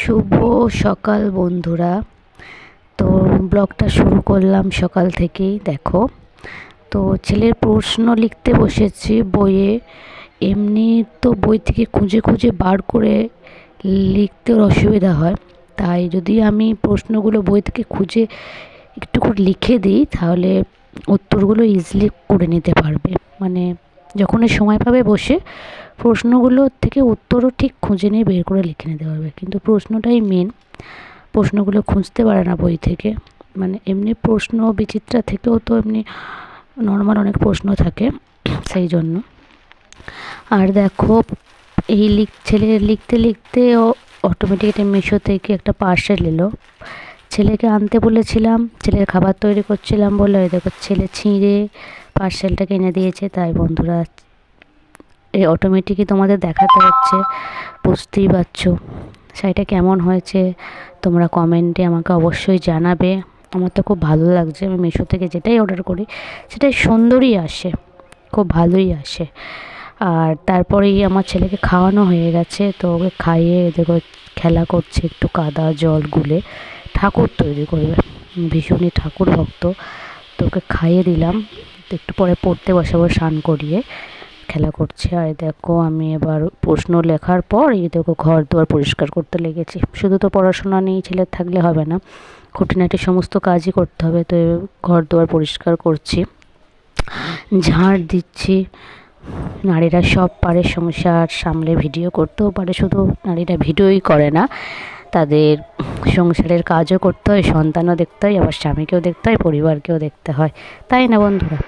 শুভ সকাল বন্ধুরা। তো ব্লগটা শুরু করলাম সকাল থেকেই, দেখো। তো ছেলের প্রশ্ন লিখতে বসেছি বইয়ে। এমনি তো বই থেকে খুঁজে খুঁজে বার করে লিখতে অসুবিধা হয়। তাই যদি আমি প্রশ্নগুলো বই থেকে খুঁজে একটু করে লিখে দিই, তাহলে উত্তরগুলো ইজিলি করে নিতে পারবে। মানে যখনই সময় পাবে বসে প্রশ্নগুলো থেকে উত্তরও ঠিক খুঁজে নিয়ে বের করে লিখে নিতে পারবে। কিন্তু প্রশ্নটাই মেন প্রশ্নগুলো খুঁজতে পারে না বই থেকে। মানে এমনি প্রশ্ন বিচিত্রা থেকেও তো এমনি নর্মাল অনেক প্রশ্ন থাকে, সেই জন্য। আর দেখো, এই লিখ, ছেলে লিখতে লিখতে ও অটোমেটিক একটা মিশো থেকে একটা পার্সেল এলো। ছেলেকে আনতে বলেছিলাম, ছেলের খাবার তৈরি করছিলাম বলে, ওই দেখো ছেলে ছিঁড়ে পার্সেলটা কিনে দিয়েছে। তাই বন্ধুরা, এই অটোমেটিকই তোমাদের দেখাতে হচ্ছে। বুঝতেই পারছ, শাড়িটা কেমন হয়েছে তোমরা কমেন্টে আমাকে অবশ্যই জানাবে। আমার তো খুব ভালো লাগছে, আমি মিশো থেকে যেটাই অর্ডার করি, সেটাই সুন্দরই আসে, খুব ভালোই আসে। আর তারপরেই আমার ছেলেকে খাওয়ানো হয়ে গেছে, তো ওকে খাইয়ে দেখো খেলা করছে একটু কাদা জল গুলে। ঠাকুর তৈরি করবে। ভীষণই ঠাকুর ভক্ত। তো ওকে খাইয়ে দিলাম। একটু পরে পড়তে বসাবো, স্নান করিয়ে। খেলা করছে। আর দেখো, আমি এবার প্রশ্ন লেখার পর এই দেখো, ঘর দুয়ার পরিষ্কার করতে লেগেছি। শুধু তো পড়াশোনা নেই ছেলের থাকলে হবে না। খুঁটিনাটি সমস্ত কাজই করতে হবে। তো ঘর দুয়ার পরিষ্কার করছি। ঝাড় দিচ্ছি। নারীরা সব পারে সংসার সামলে ভিডিও করতেও পারে। শুধু নারীরা ভিডিওই করে না। তাদের সংসারের কাজও করতে হয়, সন্তানও দেখতে হয়, আবার স্বামীকেও দেখতে হয়, পরিবারকেও দেখতে হয়। তাই না বন্ধুরা?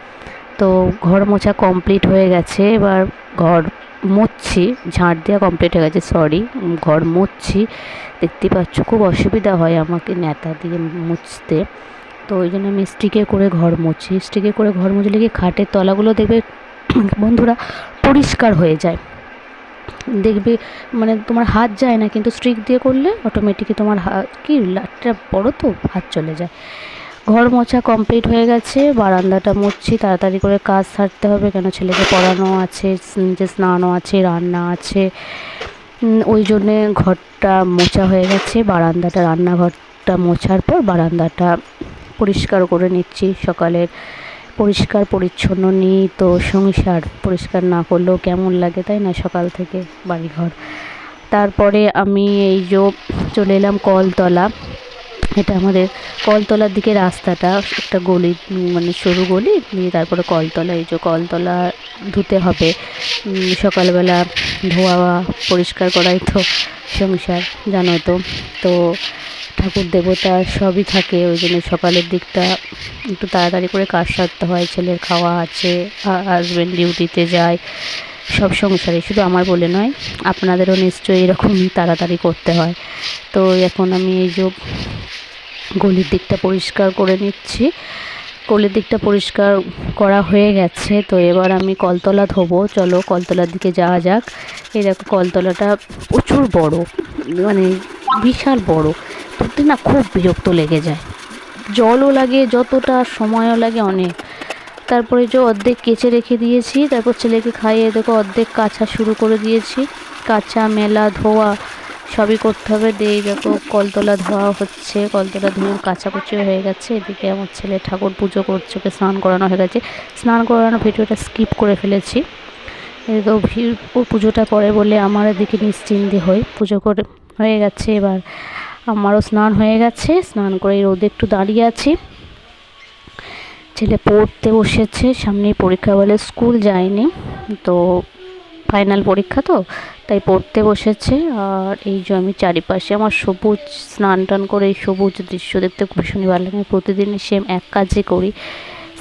তো ঘর মোছা কমপ্লিট হয়ে গেছে, এবার ঘর মুছছি, ঝাঁট দেওয়া কমপ্লিট হয়ে গেছে সরি ঘর মুছছি। দেখতে পাচ্ছ, খুব অসুবিধা হয় আমাকে নেতা দিয়ে মুছতে। তো ওই জন্য আমি স্টিকে করে ঘর মুছি। স্টিকে করে ঘর মুছলে কি খাটের তলাগুলো দেখবে? বন্ধুরা, পরিষ্কার হয়ে যায়। দেখবে মানে তোমার হাত যায় না, কিন্তু স্ট্রিক দিয়ে করলে অটোমেটিকই তোমার হাত কি, লাটটা বড় তো, হাত চলে যায়। ঘর মোছা কমপ্লিট হয়ে গেছে, বারান্দাটা মুছছি, তাড়াতাড়ি করে কাজ সারতে হবে, কেন ছেলেকে পড়ানো আছে যে স্নানও আছে, রান্না আছে। ওই জন্যে ঘরটা মোছা হয়ে গেছে, বারান্দাটা, রান্নাঘরটা মোছার পর বারান্দাটা পরিষ্কার করে নিচ্ছি সকালের পরিষ্কার, পরিচ্ছন্ন নিই তো সংসার পরিষ্কার না করলেও কেমন লাগে, তাই না? সকাল থেকে বাড়িঘর। তারপরে আমি এই যে চলে এলাম কলতলা। এটা আমাদের কলতলার দিকে রাস্তাটা, একটা গলি মানে সরু গলি, দিয়ে তারপরে কলতলা, এই যে কলতলা ধুতে হবে। সকালবেলা ধোয়া পরিষ্কার করাই তো সংসার জানো তো। তো ঠাকুর দেবতা সবই থাকে, ওই জন্য সকালের দিকটা একটু তাড়াতাড়ি করে কাজ সারতে হয়, ছেলের খাওয়া আছে হাজব্যান্ড ডিউটিতে যায়, সব সংসারে। শুধু আমার বলে নয়, আপনাদেরও নিশ্চয়ই এরকমই তাড়াতাড়ি করতে হয়। তো এখন আমি এই যে গলির দিকটা পরিষ্কার করে নিচ্ছি। গলির দিকটা পরিষ্কার করা হয়ে গেছে, তো এবার আমি কলতলা ধোবো। চলো কলতলার দিকে যাওয়া যাক। এই দেখো কলতলাটা প্রচুর বড় মানে বিশাল বড়। ধরতে না খুব বিরক্ত লেগে যায়। জলও লাগে, যতটা সময়ও লাগে অনেক। তারপরে যে অর্ধেক কেচে রেখে দিয়েছি, তারপর ছেলেকে খাইয়ে দেখো অর্ধেক কাছা শুরু করে দিয়েছি। কাঁচা, মেলা, ধোয়া সবই করতে হবে। দিয়ে দেখো কলতলা ধোয়া হচ্ছে, কলতলা ধুয়ে কাচাকুচিও হয়ে গেছে। এদিকে আমার ছেলে ঠাকুর পুজো করছে, ওকে স্নান করানো হয়ে গেছে। স্নান করানো ভিডিওটা স্কিপ করে ফেলেছি। এদিকেও পুজোটা করে বলে আমার এদিকে নিশ্চিন্তে হই। পুজো করে, হয়ে গেছে এবার। আমারও স্নান হয়ে গেছে। স্নান করে রোদে একটু দাঁড়িয়ে আছি। ছেলে পড়তে বসেছে সামনে পরীক্ষা বলে স্কুল যায়নি। তো ফাইনাল পরীক্ষা তো, তাই পড়তে বসেছে। আর এই যে আমি চারিপাশে আমার সবুজ স্নান টান করে, এই সবুজ দৃশ্য দেখতে ভীষণই ভালো লাগে। প্রতিদিনই সেম এক কাজই করি।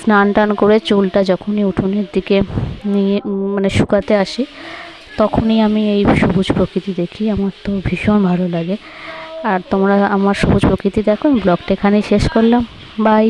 স্নান টান করে চুলটা যখনই উঠোনের দিকে নিয়ে মানে শুকাতে আসি, তখনই আমি এই সবুজ প্রকৃতি দেখি। আমার তো ভীষণ ভালো লাগে। আর তোমরা আমার সবুজ প্রকৃতি দেখো আমি ব্লগটা এখানেই শেষ করলাম। বাই